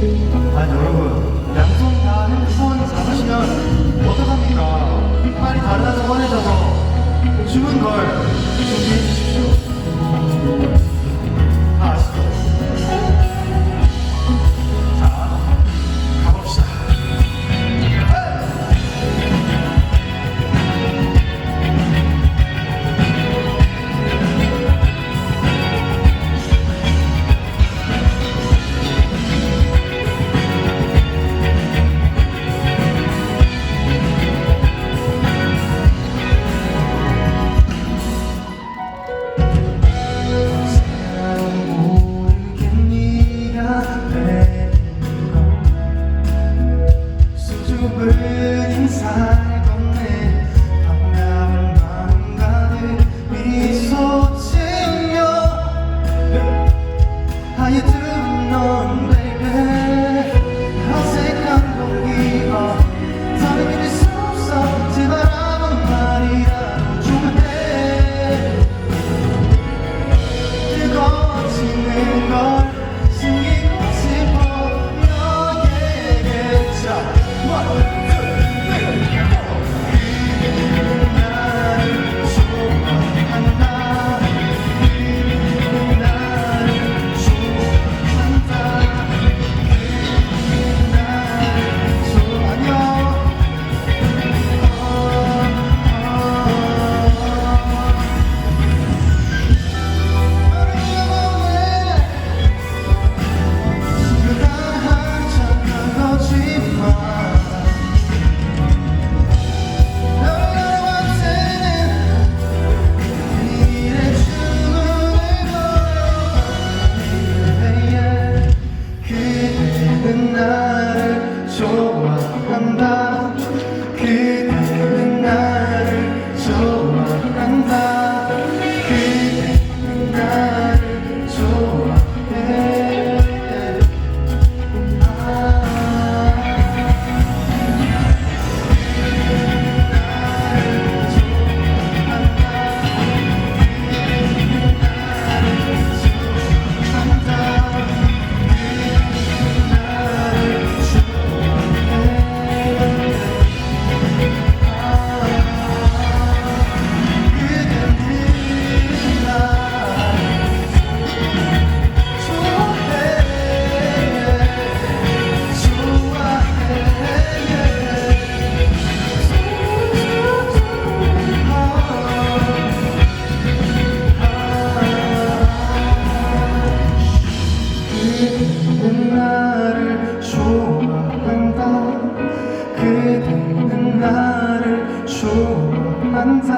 아 여러분 양손 다 핸드폰 잡으시면 어떡합니까? 빨리 달라서 꺼내셔서 주문 걸 준비해 주십시오 좋아한다